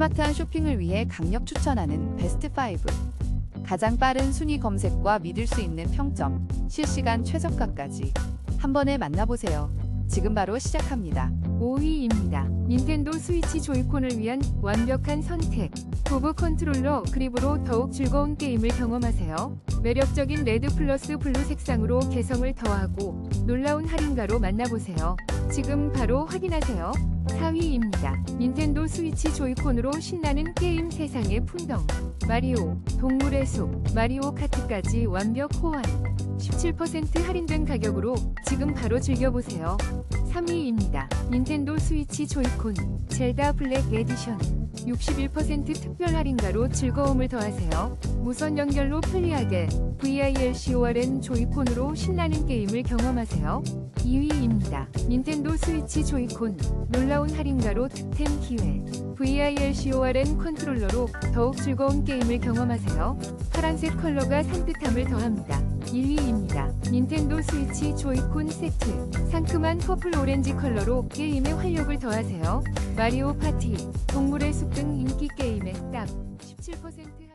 스마트한 쇼핑을 위해 강력 추천하는 베스트 5. 가장 빠른 순위 검색과 믿을 수 있는 평점, 실시간 최저가까지 한 번에 만나보세요. 지금 바로 시작합니다. 5위입니다. 닌텐도 스위치 조이콘을 위한 완벽한 선택. 고브 컨트롤러 그립으로 더욱 즐거운 게임을 경험하세요. 매력적인 레드 플러스 블루 색상으로 개성을 더하고 놀라운 할인가로 만나보세요. 지금 바로 확인하세요. 4위입니다. 닌텐도 스위치 조이콘으로 신나는 게임 세상의 풍덩. 마리오, 동물의 숲, 마리오 카트까지 완벽 호환. 17% 할인된 가격으로 지금 바로 즐겨보세요. 3위입니다. 닌텐도 스위치 조이콘 젤다 블랙 에디션 61% 특별 할인가로 즐거움을 더하세요. 무선 연결로 편리하게 VILCORN 조이콘으로 신나는 게임을 경험하세요. 2위입니다. 닌텐도 스위치 조이콘 놀라운 할인가로 득템 기회 VILCORN 컨트롤러로 더욱 즐거운 게임을 경험하세요. 파란색 컬러가 산뜻함을 더합니다. 1위입니다. 닌텐도 스위치 조이콘 세트 상큼한 퍼플 오렌지 컬러로 게임의 활력을 더하세요. 마리오 파티, 동물의 숲 등 인기 게임에 딱17%